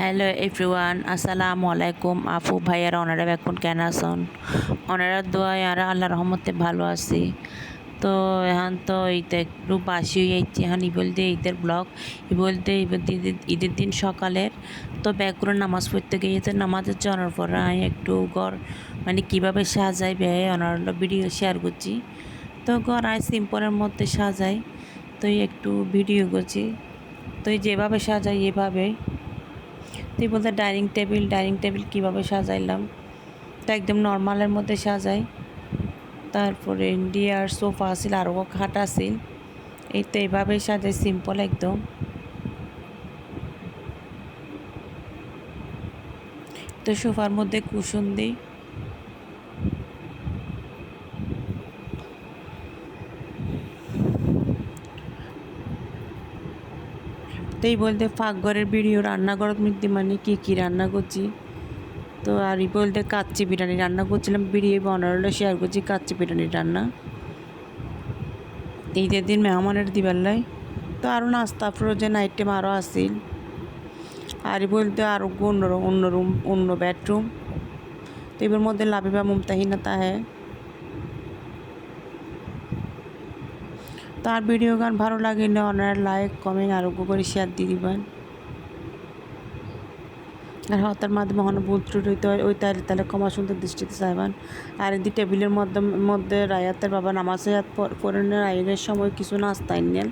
Hello everyone, আসসালামু আলাইকুম। আপু, ভাইয়ারা, ওনারা এখন কেন আছেন ওনারা দোয়ায় আর আল্লাহ রহমতে ভালো আছি। তো এখন তো এইটা একটু বাসি হয়ে যাচ্ছি। এখন ই বলতে ঈদের ব্লগ। ই বলতে ঈদের দিন সকালের। তো ব্যাগ করে নামাজ পড়তে গিয়েছে নামাজের জানার পরে আমি একটু ঘর মানে কীভাবে সাজাই ব্যয় ওনার ভিডিও শেয়ার করছি। তো ঘর আয় সিম্পলের মধ্যে সাজাই। তো একটু ভিডিও করছি। তো যেভাবে সাজাই এভাবে তুই বলতে ডাইনিং টেবিল ডাইনিং টেবিল কীভাবে সাজাইলাম, তা একদম নর্মালের মধ্যে সাজাই। তারপরে ইন্ডিয়ার সোফা আছিল আরও খাট আছিল এই তো এইভাবেই সাজাই, সিম্পল একদম। তো সোফার মধ্যে কুশন দিই। তো এই বলতে পাকঘরের ভিডিও রান্নাঘর মধ্যে মানে কী কী রান্না করছি? তো আর বলতে কাচ্চি বিরিয়ানি রান্না করছিলাম ভিডিও বানানোটা শেয়ার করছি, কাচ্চি বিরিয়ানি রান্না। ঈদের দিন মেহমানের দিবেলাই তো আরও নাস্তা ফ্রোজেন আইটেম আরও আসিল আর বলতে আরও অন্য অন্য রুম, অন্য বেডরুম তো এবার মধ্যে লাভিবা মুমতাহিনা তাহে। তার ভিডিও গান ভালো লাগলে ওনার লাইক কমেন্ট আরোগ্য করে শেয়ার দিয়ে দিবেন। আর হতার মাধ্যমে হন ভুল হইতে হয়, ওই তাহলে তাহলে ক্ষমা সুন্দর দৃষ্টিতে চাইবেন। আর এদি টেবিলের মধ্যে মধ্যে রায়াতের বাবা নামাজ পড়ানোর আইনের সময় কিছু নাস্তা নেন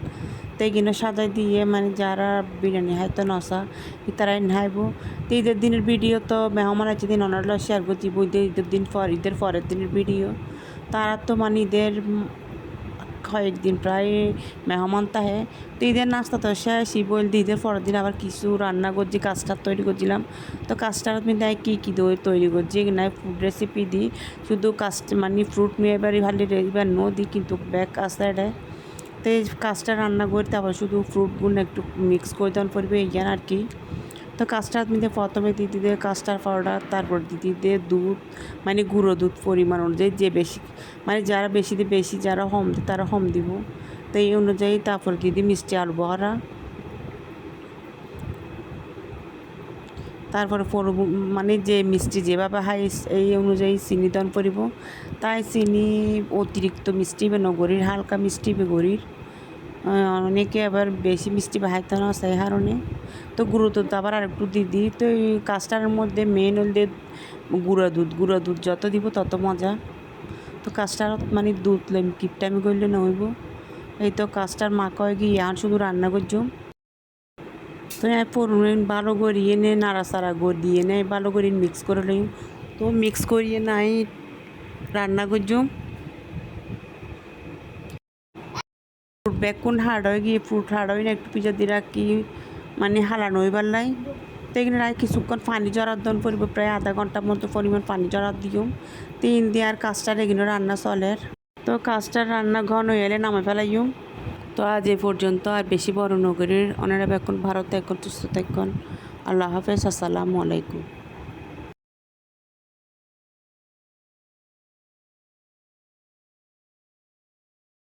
তো এইগুলো সাজাই দিয়ে মানে যারা বিরিয়ানি হয়তো নসা তারাই নাইব তো ঈদের দিনের ভিডিও তো মেহমান আছে, দিন ওনারা শেয়ার করছি ঈদের দিন পর, ঈদের পরের দিনের ভিডিও। তারা তো মানে ঈদের কয়েকদিন প্রায় মেহমান তাহে তো ঈদের নাস্তা তো শেষ ই বলতে ঈদের পরের দিন আবার কিছু রান্না করছি কাস্টার তৈরি করছিলাম। তো কাস্টার মধ্যে কী কী দই তৈরি করছি না ফুড রেসিপি দিই শুধু কাস্ট মানে ফ্রুট নিয়ে এবারে ভালো এবার নো দিই কিন্তু ব্যাগ কাস্টার্ডে তো এই কাস্টার রান্না করতে আবার শুধু ফ্রুটগুলো একটু মিক্স করে দেওয়ার পড়বে এই আর কি। তো কাস্টার্ড মধ্যে প্রথমে দিদিদের কাস্টার্ড পাউডার তারপর দিদিদের দুধ মানে গুঁড়ো দুধ পরিমাণ অনুযায়ী যে বেশি মানে যারা বেশি দিয়ে বেশি যারা হম তারা হম দিব। তো এই অনুযায়ী তারপর দিদি মিষ্টি আলু বহরা তারপরে মানে যে মিষ্টি যেভাবে হাই এই অনুযায়ী চিনি দন পরিব। তাই চিনি অতিরিক্ত মিষ্টি বে নগরীর হালকা মিষ্টি বে গরির। অনেকে আবার বেশি মিষ্টি বাহাইতে না, সেই কারণে। তো গুঁড়ো দুধ আবার আর একটু দিয়ে দিই। তো এই কাস্টারের মধ্যে মেন হলে গুঁড়া দুধ গুঁড়া দুধ যত দিব তত মজা। তো কাস্টারত মানে দুধ লইম কিপটা আমি করলে নইব এই তো কাস্টার মা হয়ে গিয়ে আর শুধু রান্না করছ তো পড়ুন ভালো করিয়ে নে নাড়াচাড়া দিয়ে নেয় ভালো করে মিক্স করে লই। তো মিক্স করিয়ে নাই, রান্না করছ বেগুন হার্ড হয়ে গিয়ে ফ্রুট হার্ড হয়ে না একটু পিজা দিয়ে রাখি মানে হালানো হইবার লাই। তো এখানে রায় কিছুক্ষণ পানি জড়ার দন পরিব, প্রায় আধা ঘণ্টার মতো পরিমাণ পানি জড়ার দিও। তিন দিয়ে আর কাজটার এগুলো রান্না চলের তো কাজটার রান্না ঘন হয়ে এলে নামে ফেলাইও। তো আজ এ পর্যন্ত আর বেশি বড় নগরীর ওনারা এখন ভারতে এখন, সুস্থ থাকুন। আল্লাহ হাফেজ, আসসালামু আলাইকুম।